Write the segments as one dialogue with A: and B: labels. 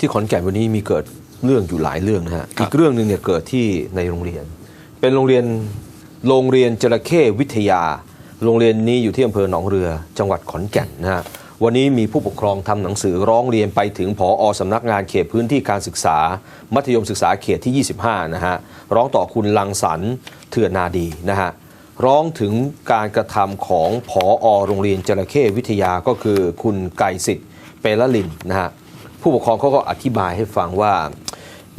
A: ที่ขอนแก่นวันนี้มีเกิดเรื่องอยู่หลายเรื่องนะฮะอีกเรื่องหนึ่งเนี่ยเกิดที่ในโรงเรียน เป็นโรงเรียนโรงเรียนจระเข้วิทยา โรงเรียนนี้อยู่ที่อำเภอหนองเรือ จังหวัดขอนแก่นนะฮะวันนี้มีผู้ปกครองทำหนังสือร้องเรียนไปถึงผอสำนักงานเขตพื้นที่การศึกษา มัธยมศึกษาเขตที่ 25 นะฮะร้องต่อคุณลังสรรค์เถื่อนนาดีนะฮะร้องถึงการกระทำของผอโรงเรียนจระเข้วิทยาก็คือคุณไก่สิทธิ์เปรลินนะฮะ ผู้ปกครองเขาก็อธิบายให้ฟังว่า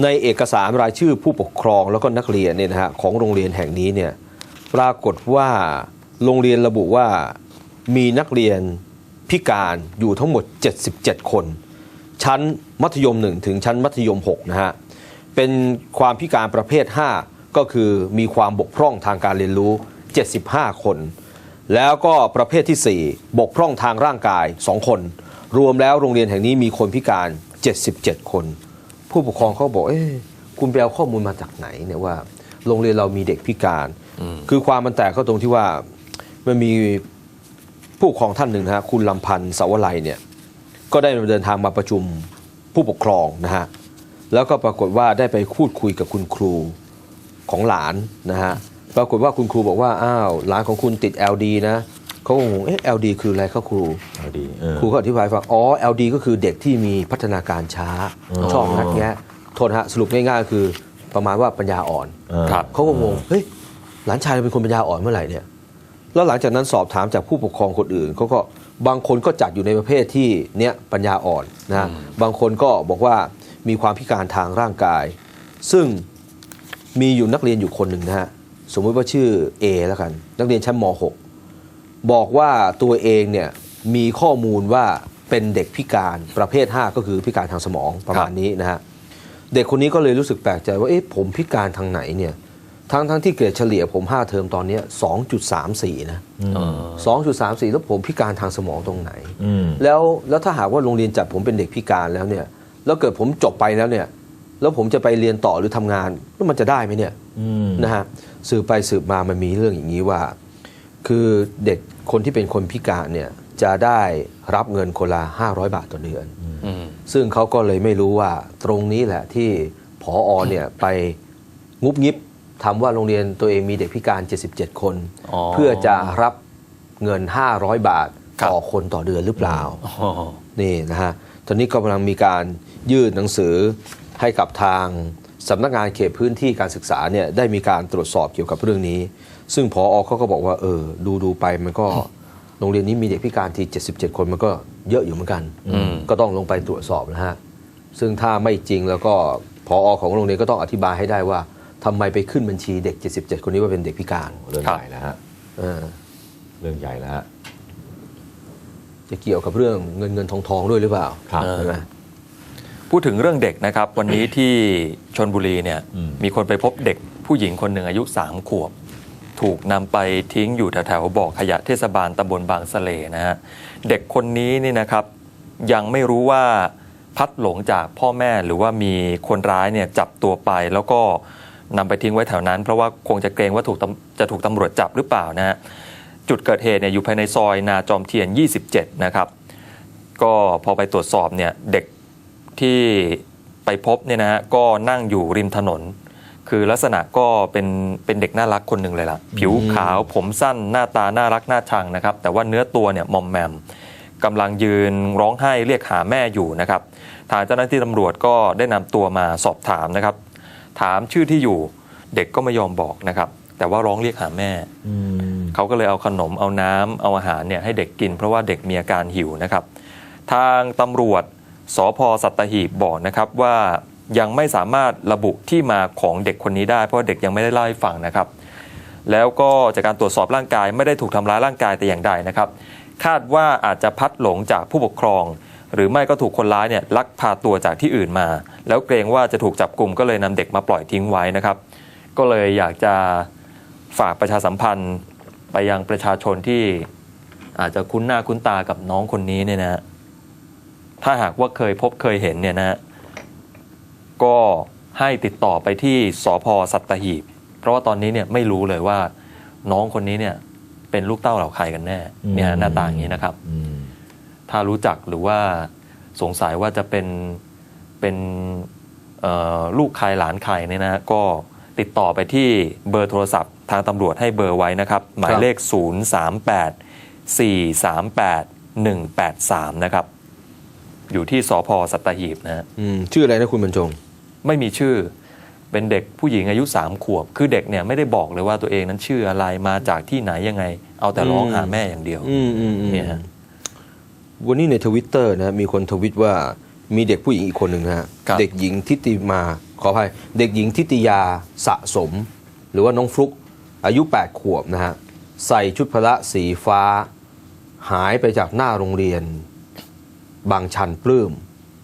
A: ในเอกสารรายชื่อผู้ปกครองแล้วก็นักเรียนเนี่ยนะฮะของโรงเรียนแห่งนี้เนี่ยปรากฏว่าโรงเรียนระบุว่ามีนักเรียนพิการอยู่ทั้งหมด 77 คน ชั้นมัธยม 1 ถึงชั้นมัธยม6นะฮะเป็นความพิการประเภท 5 ก็คือมีความบกพร่องทางการเรียนรู้ 75 คน แล้วก็ประเภทที่ 4 บกพร่องทางร่างกาย 2 คน รวมแล้วโรงเรียนแห่งนี้มีคนพิการ 77 คน ผู้ปกครองเขาบอกเอ๊ะคุณไปเอาข้อมูลมาจากไหนเนี่ยว่า โรงเรียนเรามีเด็กพิการ คือความมันแตกก็ตรงที่ว่ามันมีผู้ปกครองท่านหนึ่งนะฮะคุณลำพันธ์สาวไลเนี่ยก็ได้เดินทางมาประชุมผู้ปกครองนะฮะแล้วก็ปรากฏว่าได้ไปพูดคุยกับคุณครูของหลานนะฮะปรากฏว่าคุณครูบอกว่าอ้าวหลานของคุณติด LD นะ เขาก็งงเอ๊ะ LD คืออะไรครับครู
B: เอาดีเออ
A: ครูก็อธิบายฟัง อ๋อ LD ก็คือเด็กที่มีพัฒนาการช้าชอบงัดแงะโทษนะฮะ สรุปง่ายๆก็คือประมาณว่าปัญญาอ่อน
B: เออ
C: ครับ
A: เขาก็งง เฮ้ย หลานชายเราเป็นคนปัญญาอ่อนเมื่อไหร่เนี่ย แล้วหลังจากนั้นสอบถามจากผู้ปกครองคนอื่น เขาก็บางคนก็จัดอยู่ในประเภทที่เนี้ยปัญญาอ่อนนะฮะบางคนก็บอกว่ามีความพิการทางร่างกาย ซึ่งมีอยู่นักเรียนอยู่คนหนึ่งนะฮะ สมมติว่าชื่อ A แล้วกัน นักเรียนชั้นม .6 บอกว่าตัวเองเนี่ยมีข้อมูลว่าเป็นเด็กพิการประเภท 5 ก็คือพิการทางสมองประมาณนี้นะฮะเด็กคนนี้ก็เลยรู้สึกแปลกใจว่าเอ๊ะผมพิการทางไหนเนี่ยทั้งทั้งที่เกรดเฉลี่ยผม 5 เทอมตอนเนี้ย2.34 นะ 2.34 แล้วผมพิการทางสมองตรงไหน
B: อืม
A: แล้วแล้วถ้าหากว่าโรงเรียนจัดผมเป็นเด็กพิการแล้วเนี่ย แล้วเกิดผมจบไปแล้วเนี่ย แล้วผมจะไปเรียนต่อหรือทำงานแล้วมันจะได้ไหมเนี่ย
B: อืม
A: นะฮะสืบไปสืบมามันมีเรื่องอย่างนี้ว่า คือเด็ก คนที่เป็นคนพิการเนี่ยจะได้รับเงินคนละ 500 บาทต่อเดือน
C: อืม
A: ซึ่งเขาก็เลยไม่รู้ว่าตรงนี้แหละที่ผออเนี่ยไปงุบงิบทำว่าโรงเรียนตัวเองมีเด็กพิการ 77 คน
C: อ๋อ
A: เพื่อจะรับเงิน 500 บาท
C: ครับ
A: ต่อคนต่อเดือนหรือเปล่า
C: อ๋อ
A: นี่นะฮะตอนนี้กำลังมีการยื่นหนังสือให้กับทางสำนักงานเขตพื้นที่การศึกษาเนี่ยได้มีการตรวจสอบเกี่ยวกับเรื่องนี้ ซึ่งพออเขาก็บอกว่า เออ ดูดูไปมันก็โรงเรียนนี้มีเด็กพิการที่77 คนมันก็เยอะอยู่เหมือนกัน
C: อืม
A: ก็ต้องลงไปตรวจสอบนะฮะซึ่งถ้าไม่จริงแล้วก็พออของโรงเรียนก็ต้องอธิบายให้ได้ว่าทำไมไปขึ้นบัญชีเด็ก 77 คนนี้ว่าเป็นเด็กพิการ
B: เรื่อง
C: ครับ
B: ใหญ่แล้วฮะ
A: เออ
B: เรื่องใหญ่แล้วฮะ
A: จะเกี่ยวกับเรื่องเงินเงินทองทองด้วยหรือเปล่า
B: ครับ
A: ใช่ไหม
C: พูดถึงเรื่องเด็กนะครับ วันนี้ที่ชนบุรีเนี่ย
B: อืม
C: มีคนไปพบเด็กผู้หญิงคนหนึ่งอายุ3ขวบ ถูกนำไปทิ้งอยู่แถวๆบ่อขยะเทศบาลตำบลบางสะเลนะฮะเด็กคนนี้นี่นะครับยังไม่รู้ว่าพัดหลงจากพ่อแม่หรือว่ามีคนร้ายเนี่ยจับตัวไปแล้วก็นำไปทิ้งไว้แถวนั้น เพราะว่าคงจะเกรงว่าถูกจะถูกตำรวจจับหรือเปล่านะฮะจุดเกิดเหตุเนี่ยอยู่ภายในซอยนาจอมเทียน 27 นะครับ ก็พอไปตรวจสอบเนี่ยเด็กที่ไปพบเนี่ยนะฮะก็นั่งอยู่ริมถนน คือลักษณะก็เป็นเป็นเด็กน่ารักคนหนึ่งเลยล่ะ ผิวขาวผมสั้นหน้าตาน่ารักน่าชังนะครับ แต่ว่าเนื้อตัวเนี่ยมอมแมมกำลังยืนร้องไห้เรียกหาแม่อยู่นะครับทางเจ้าหน้าที่ตำรวจก็ได้นำตัวมาสอบถามนะครับ ถามชื่อที่อยู่เด็กก็ไม่ยอมบอกนะครับ แต่ว่าร้องเรียกหาแม่
B: อืม
C: เขาก็เลยเอาขนมเอาน้ำเอาอาหารเนี่ยให้เด็กกินเพราะว่าเด็กมีอาการหิวนะครับ ทางตำรวจสพสัตหีบบอกนะครับว่า ยังไม่สามารถระบุที่มาของเด็กคนนี้ได้เพราะเด็กยังไม่ได้เล่าให้ฟังนะครับ แล้วก็จากการตรวจสอบร่างกายไม่ได้ถูกทำร้ายร่างกายแต่อย่างใดนะครับ คาดว่าอาจจะพัดหลงจากผู้ปกครอง หรือไม่ก็ถูกคนร้ายเนี่ยลักพาตัวจากที่อื่นมา แล้วเกรงว่าจะถูกจับกลุ่มก็เลยนำเด็กมาปล่อยทิ้งไว้นะครับ ก็เลยอยากจะฝากประชาสัมพันธ์ไปยังประชาชนที่อาจจะคุ้นหน้าคุ้นตากับน้องคนนี้เนี่ยนะ ถ้าหากว่าเคยพบเคยเห็นเนี่ยนะ ก็ให้ติดต่อไปที่สพสัตหีบ เพราะว่าตอนนี้เนี่ยไม่รู้เลยว่าน้องคนนี้เนี่ยเป็นลูกเต้าเหล่าใครกันแน่เนี่ยฮะหน้าตาอย่างนี้นะครับ
B: อืม
C: ถ้ารู้จักหรือว่าสงสัยว่าจะเป็นเป็นเอ่อลูกใครหลานใครเนี่ยนะก็ติดต่อไปที่เบอร์โทรศัพท์ ทางตำรวจให้เบอร์ไว้นะครับ หมายเลข 038 438 183 นะครับ อยู่ที่สพสัตหีบนะฮะ
A: อืมชื่ออะไรนะคุณบรรจง
C: ไม่มีชื่อ เป็นเด็กผู้หญิงอายุสามขวบ คือเด็กเนี่ยไม่ได้บอกเลยว่าตัวเองนั้นชื่ออะไรมาจากที่ไหนยังไง เอาแต่ร้องหาแม่อย่างเดียว
A: อืมอืมอืม
C: เนี่ยฮะ
A: วันนี้ในทวิตเตอร์นะมีคนทวิตว่ามีเด็กผู้หญิงอีกคนหนึ่งนะฮะ
C: ครับ
A: เด็กหญิงทิติมา ขออภัยเด็กหญิงทิติยาสะสม หรือว่าน้องฟลุกอายุ 8 ขวบนะฮะใส่ชุดพละสีฟ้า หายไปจากหน้าโรงเรียน บางชันปลื้ม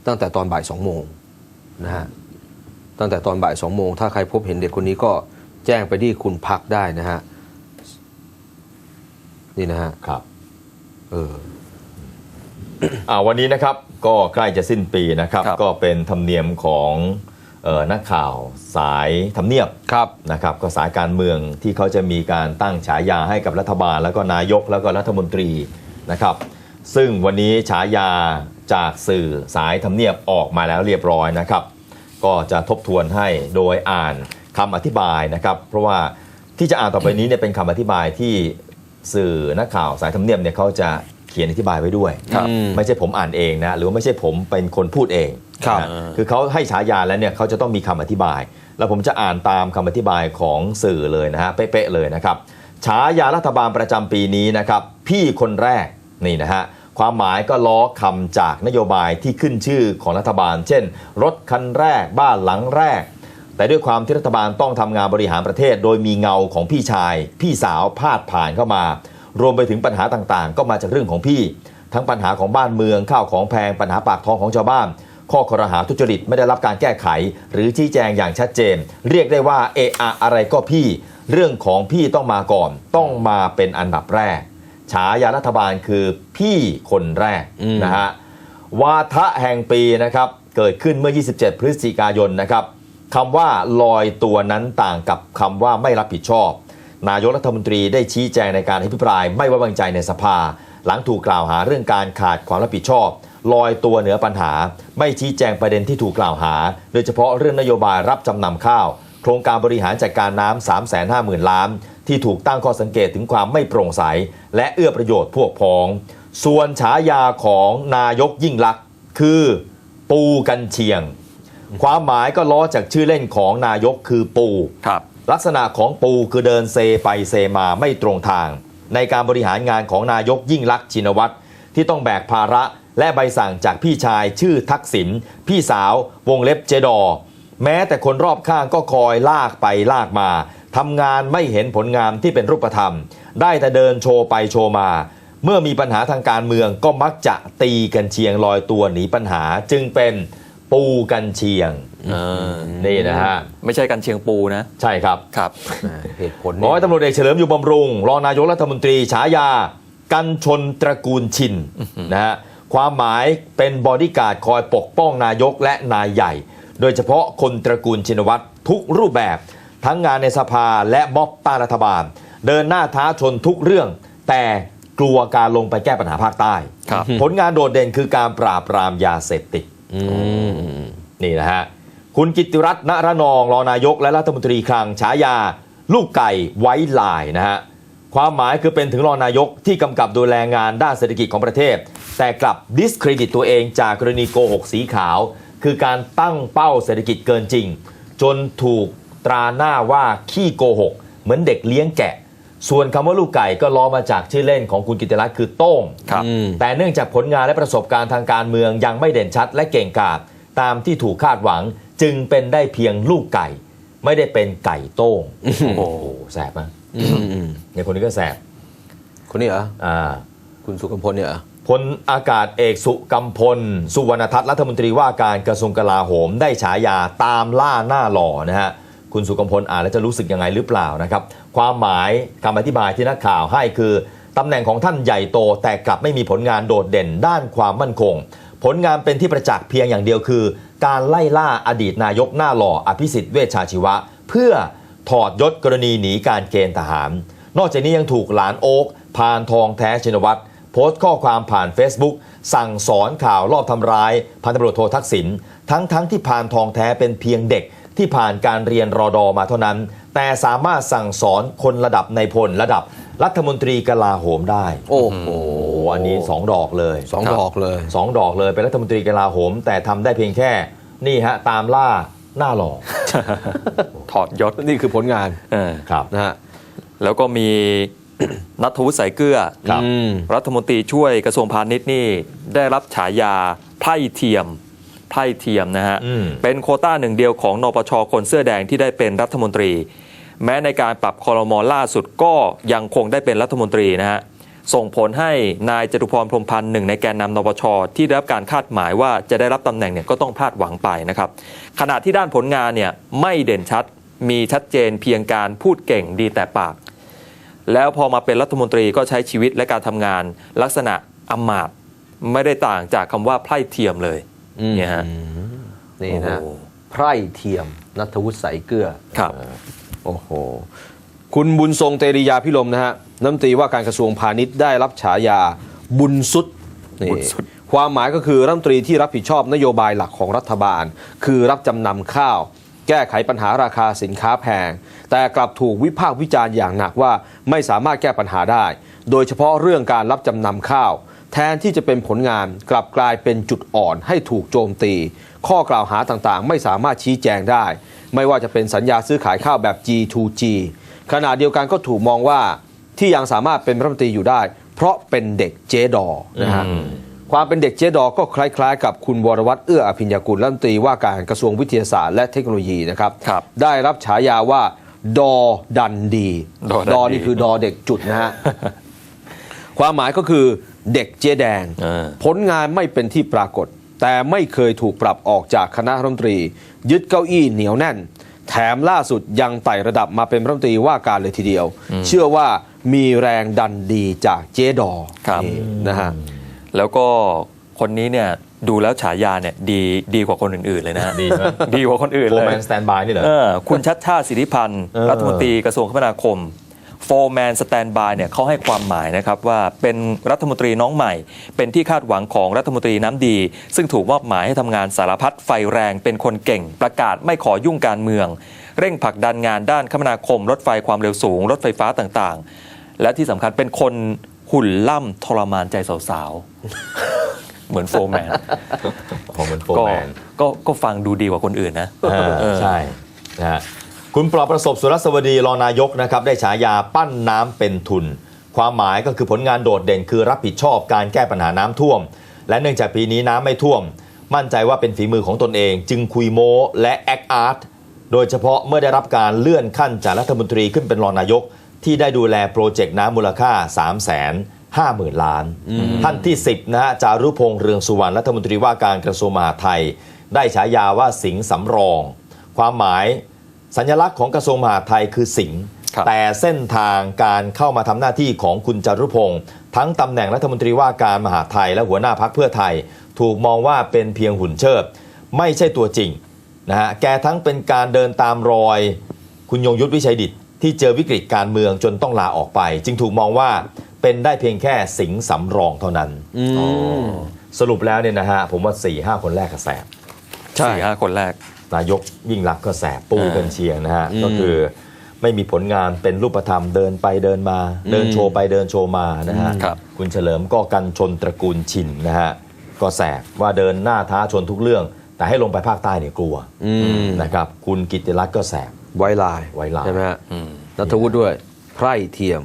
A: ตั้งแต่ตอนบ่ายสองโมงนะฮะ ตั้งแต่ตอนบ่ายสองโมงถ้าใครพบเห็นเด็กคนนี้ก็แจ้งไปที่คุณพักได้นะฮะ นี่นะฮะ
B: ครับ
A: เออ
B: อ่าวันนี้นะครับก็ใกล้จะสิ้นปีนะครับ
C: ครับ
B: ก็เป็นธรรมเนียมของเออนักข่าวสายทำเนียบ
A: ครับ
B: นะครับ ก็สายการเมืองที่เขาจะมีการตั้งฉายาให้กับรัฐบาล แล้วก็นายกแล้วก็รัฐมนตรีนะครับ ซึ่งวันนี้ฉายาจากสื่อสายทำเนียบออกมาแล้วเรียบร้อยนะครับ ก็จะทบทวนให้โดยอ่านคำอธิบายนะครับ เพราะว่าที่จะอ่านต่อไปนี้เนี่ยเป็นคำอธิบายที่สื่อนักข่าวสายทำเนียบเนี่ยเขาจะเขียนอธิบายไว้ด้วย
C: ครับ
A: อืม
B: ไม่ใช่ผมอ่านเองนะหรือว่าไม่ใช่ผมเป็นคนพูดเอง
A: ครับ
B: นะคือเขาให้ฉายาแล้วเนี่ยเขาจะต้องมีคำอธิบาย แล้วผมจะอ่านตามคำอธิบายของสื่อเลยนะฮะเป๊ะๆเลยนะครับฉายารัฐบาลประจำปีนี้นะครับ พี่คนแรกนี่นะฮะ ความหมายก็ล้อคำจากนโยบายที่ขึ้นชื่อของรัฐบาล เช่น รถคันแรกบ้านหลังแรก แต่ด้วยความที่รัฐบาลต้องทำงานบริหารประเทศ โดยมีเงาของพี่ชาย พี่สาวพาดผ่านเข้ามา รวมไปถึงปัญหาต่างๆ ก็มาจากเรื่องของพี่ ทั้งปัญหาของบ้านเมืองข้าวของแพงปัญหาปากท้องของชาวบ้าน ข้อคอรหาทุจริตไม่ได้รับการแก้ไข หรือชี้แจงอย่างชัดเจน เรียกได้ว่าเออะอะไรก็พี่ เรื่องของพี่ต้องมาก่อน ต้องมาเป็นอันดับแรก ฉายารัฐบาลคือพี่คนแรก
A: อืม
B: นะฮะวาทะแห่งปีนะครับเกิดขึ้นเมื่อ 27 พฤศจิกายนนะครับคำว่าลอยตัวนั้นต่างกับคำว่าไม่รับผิดชอบ นายกรัฐมนตรีได้ชี้แจงในการอภิปราย ไม่ไว้วางใจในสภา หลังถูกกล่าวหาเรื่องการขาดความรับผิดชอบ ลอยตัวเหนือปัญหา ไม่ชี้แจงประเด็นที่ถูกกล่าวหา โดยเฉพาะเรื่องนโยบายรับจำนำข้าว โครงการบริหารจัดการน้ำ350,000 ล้าน ที่ถูกตั้งข้อสังเกตถึงความไม่โปร่งใส และเอื้อประโยชน์พวกพ้อง ส่วนฉายาของนายกยิ่งลักษณ์คือปูกันเชียง ความหมายก็ล้อจากชื่อเล่นของนายกคือปู
C: ครับ
B: ลักษณะของปูคือเดินเซไปเซมาไม่ตรงทาง ในการบริหารงานของนายกยิ่งลักษณ์ชินวัตรที่ต้องแบกภาระและใบสั่งจากพี่ชายชื่อทักษิณพี่สาววงเล็บเจดอ แม้แต่คนรอบข้างก็คอยลากไปลากมา ทำงานไม่เห็นผลงานที่เป็นรูปธรรม ได้แต่เดินโชว์ไปโชว์มา เมื่อมีปัญหาทางการเมืองก็มักจะตีกันเชียงลอยตัวหนีปัญหาจึงเป็นปูกันเชียง
C: เออ
B: นี่นะฮะ
C: ไม่ใช่กันเชียงปูนะ
B: ใช่ครับ
C: ครับ
A: อ่าเหตุผล
B: ร้อยตำรวจเอกเฉลิมอยู่บำรุง รองนายกรัฐมนตรีฉายา กันชนตระกูลชินนะฮะความหมายเป็นบอดี้การ์ดคอยปกป้องนายกและนายใหญ่ โดยเฉพาะคนตระกูลชินวัตรทุกรูปแบบ ทั้งงานในสภาและม็อบต้านรัฐบาล เดินหน้าท้าชนทุกเรื่อง แต่กลัวการลงไปแก้ปัญหาภาคใต้
C: ครับ
B: ผลงานโดดเด่นคือการปราบปรามยาเสพติด
A: อืมอืม
B: นี่นะฮะ คุณกิตติรัตน์ณระนองรองนายกและรัฐมนตรีคลังฉายา ลูกไก่ไว้ลายนะฮะ ความหมายคือเป็นถึงรองนายกที่กำกับดูแลงานด้านเศรษฐกิจของประเทศ แต่กลับดิสเครดิตตัวเองจากกรณีโกหกสีขาว คือการตั้งเป้าเศรษฐกิจเกินจริง จนถูก ตราหน้าว่าขี้โกหก เหมือนเด็กเลี้ยงแกะ ส่วนคำว่าลูกไก่ก็ล้อมาจากชื่อเล่นของคุณกิตติรัตน์คือโต้ง
C: ครับ
A: อืม
B: แต่เนื่องจากผลงานและประสบการณ์ทางการเมืองยังไม่เด่นชัดและเก่งกาจตามที่ถูกคาดหวังจึงเป็นได้เพียงลูกไก่ ไม่ได้เป็นไก่โต้งโอ้โหแสบมาก
A: อืมอืม
B: เนี่ยคนนี้ก็แสบ
A: คนนี้เหรอ
B: อ่า
A: คุณสุกำพลเนี่ยเหรอ
B: พลอากาศเอกสุกัมพล สุวรรณทัศน์รัฐมนตรีว่าการกระทรวงกลาโหมได้ฉายาตามล่าหน้าหล่อนะฮะ คุณสุกมพลอ่านแล้วจะรู้สึกยังไงหรือเปล่านะครับ ความหมายคำอธิบายที่นักข่าวให้คือตำแหน่งของท่านใหญ่โต แต่กลับไม่มีผลงานโดดเด่นด้านความมั่นคง ผลงานเป็นที่ประจักษ์เพียงอย่างเดียวคือ การไล่ล่าอดีตนายกหน้าหล่ออภิสิทธิ์เวชชาชีวะ เพื่อถอดยศกรณีหนีการเกณฑ์ทหาร นอกจากนี้ยังถูกหลานโอ๊กพานทองแท้ชินวัตรโพสต์ข้อความผ่าน Facebook สั่งสอนข่าวรอบทำร้ายพันตำรวจโททักษิณทั้งทั้งที่ผ่านทองแท้เป็นเพียงเด็ก ที่ผ่านการเรียนรอดอมาเท่านั้น แต่สามารถสั่งสอนคนระดับในายพลระดับรัฐมนตรีกลาโหมได้
A: โอ้โห
B: โอ้อันนี้สองดอกเลย
A: สอง
C: ครับ
A: ดอกเลย
B: สองดอกเลยเป็นรัฐมนตรีกลาโหม แต่ทำได้เพียงแค่นี่ฮะตามล่าหน้าหล่อ
C: ถอดยศ
A: นี่คือผลงาน
C: เออ
B: ครับ
A: นะฮะ
C: แล้วก็มีนัทวุฒิสายเกลือ
B: ครับ
A: อืม
C: รัฐมนตรีช่วยกระทรวงพาณิชย์นี่ได้รับฉายาไพร่เทียม ไพร่เทียมนะฮะ
B: อืม
C: เป็นโควต้าหนึ่งเดียวของนปชคนเสื้อแดงที่ได้เป็นรัฐมนตรี แม้ในการปรับคอรมอล่าสุดก็ยังคงได้เป็นรัฐมนตรีนะฮะ ส่งผลให้นายจตุพรพรหมพันธ์หนึ่งในแกนนำนปชที่ได้รับการคาดหมายว่าจะได้รับตำแหน่งเนี่ยก็ต้องพลาดหวังไปนะครับขณะที่ด้านผลงานเนี่ยไม่เด่นชัดมีชัดเจนเพียงการพูดเก่งดีแต่ปาก แล้วพอมาเป็นรัฐมนตรีก็ใช้ชีวิตและการทำงาน ลักษณะอำมาตย์ไม่ได้ต่างจากคำว่าไพร่เทียมเลย
A: อืม
C: เนี่ยฮะ
A: นี่นะ
C: โอ้โห
A: ไพร่เทียมนัทวุฒิใสายเกลือ
C: ครับ
A: โอ้โหคุณบุญทรงเตรียาพิรมนะฮะน้ำตรีว่าการกระทรวงพาณิชย์ได้รับฉายาบุญสุดนี่
C: บุญสุด
A: ความหมายก็คือรัฐมนตรีที่รับผิดชอบนโยบายหลักของรัฐบาล คือรับจำนำข้าว แก้ไขปัญหาราคาสินค้าแพง แต่กลับถูกวิพากษ์วิจารณ์อย่างหนักว่าไม่สามารถแก้ปัญหาได้ โดยเฉพาะเรื่องการรับจำนำข้าว แทนที่จะเป็นผลงานกลับกลายเป็นจุดอ่อนให้ถูกโจมตี ข้อกล่าวหาต่างๆ ไม่สามารถชี้แจงได้ ไม่ว่าจะเป็นสัญญาซื้อขายข้าวแบบ G2G ขณะเดียวกันก็ถูกมองว่าที่ยังสามารถเป็นรัฐมนตรีอยู่ได้ เพราะเป็นเด็กเจดอนะฮะ
C: อืม
A: ความเป็นเด็กเจดอก็คล้ายๆ กับคุณวรวัตรเอื้ออภิญญากุลรัฐมนตรีว่าการกระทรวงวิทยาศาสตร์และเทคโนโลยีนะครับ
C: ครับ
A: ได้รับฉายาว่าดอดันดี
C: ดอดันดี
A: ดอนี่คือดอเด็กจุดนะฮะความหมายก็คือ เด็กเจแดง
C: เออ
A: ผลงานไม่เป็นที่ปรากฏ แต่ไม่เคยถูกปรับออกจากคณะรัฐมนตรี ยึดเก้าอี้เหนียวแน่น แถมล่าสุดยังไต่ระดับมาเป็นรัฐมนตรีว่าการเลยทีเดียว เชื่อว่ามีแรงดันดีจากเจดอ
C: ครับ
A: นี่นะฮะ
C: แล้วก็คนนี้เนี่ยดูแล้วฉายาเนี่ยดีดีกว่าคนอื่น ๆ เลยนะฮะ
B: ดีไหม
C: ดีกว่าคนอื่น
B: โฟ
C: เลย
B: ร์แมนสแตนบายนี่เหรอ
C: เออคุณชัดชาติสิทธิพันธ์
B: เออ
C: รัฐมนตรีกระทรวงคมนาคม โฟร์แมนสแตนบายเนี่ยเขาให้ความหมายนะครับว่าเป็นรัฐมนตรีน้องใหม่ เป็นที่คาดหวังของรัฐมนตรีน้ำดี ซึ่งถูกมอบหมายให้ทำงานสารพัดไฟแรงเป็นคนเก่ง ประกาศไม่ขอยุ่งการเมือง เร่งผลักดันงานด้านคมนาคม รถไฟความเร็วสูง รถไฟฟ้าต่างๆ และที่สำคัญเป็นคนหุ่นล่ำทรมานใจสาวๆ เหมือนโฟร์แมน
B: ของเหมือนโฟร์
C: ก็
B: แมน
C: ก็ก็ฟังดูดีกว่าคนอื่นนะ
B: เออ
C: เออ
B: ใช่นะฮะ คุณปลอบประสบสุรสวดีรองนายกนะครับได้ฉายาปั้นน้ำเป็นทุน ความหมายก็คือผลงานโดดเด่นคือรับผิดชอบการแก้ปัญหาน้ำท่วม และเนื่องจากปีนี้น้ำไม่ท่วม มั่นใจว่าเป็นฝีมือของตนเอง จึงคุยโม้และแอคอาร์ตโดยเฉพาะเมื่อได้รับการเลื่อนขั้นจากรัฐมนตรีขึ้นเป็นรองนายก ที่ได้ดูแลโปรเจกต์น้ำมูลค่า3 5 0 0 0 0 ล้าน ท่านที่ 10นะฮะจารุพงษ์เรืองสุวรรณรัฐมนตรีว่าการกระทรวงมหาดไทย ได้ฉายาว่าสิงห์สำรอง ความหมาย สัญลักษณ์ของกระทรวงมหาดไทยคือสิงห์
C: ครับ
B: แต่เส้นทางการเข้ามาทำหน้าที่ของคุณจารุพงศ์ทั้งตำแหน่งรัฐมนตรีว่าการมหาดไทยและหัวหน้าพักเพื่อไทย ถูกมองว่าเป็นเพียงหุ่นเชิดไม่ใช่ตัวจริงนะฮะแกทั้งเป็นการเดินตามรอย คุณยงยุทธวิชัยดิตที่เจอวิกฤตการเมืองจนต้องลาออกไป จึงถูกมองว่าเป็นได้เพียงแค่สิงห์สำรองเท่านั้น
A: อืม
B: สรุปแล้วเนี่ยนะฮะผมว่า4ี่ห้าคนแรกก็แสบ
A: ใช่
C: สี่ห้าคนแรก
B: นายกยิ่งรักษณ์ก็แสบปู
C: อ่า
B: กันเชียงนะฮะ
A: อืม
B: ก็คือไม่มีผลงานเป็นรูปธรรมเดินไปเดินมา เดินโชว์ไปเดินโชว์มานะฮะ
C: ครับ
B: คุณเฉลิมก็กันชนตระกูลชินนะฮะก็แสบว่าเดินหน้าท้าชนทุกเรื่อง แต่ให้ลงไปภาคใต้เนี่ยกลัว
A: อืม
B: นะครับคุณกิตติรัตน์ก็แสบ
A: ไว้ลาย
B: ไว้ลาย
A: ใช่ไหมฮะ
C: อืม
A: นัทวุฒิด้วยไพร่เทียม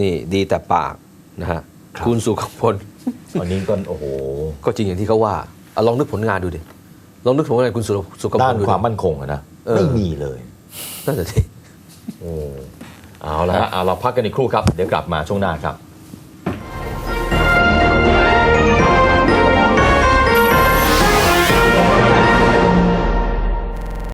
A: นี่ดีแต่ปากนะฮะ
B: ครับ
A: คุณสุขพล
B: อันนี้ก็โอ้โห
A: ก็จริงอย่างที่เขาว่าอะลองนึกผลงานดูดิ ลองนึกผลงานคุณสุรสุขพ
B: ด้า
A: ล
B: น
A: ดู
B: ความ
A: ดิ
B: มั่นคงอะนะ
A: เออ
B: ไม่มีเลย
A: นั่นแหละสิ
B: โอ้เอาละฮะเอาเราพักกันอีกครู่ครับ เดี๋ยวกลับมาช่วงหน้าครับ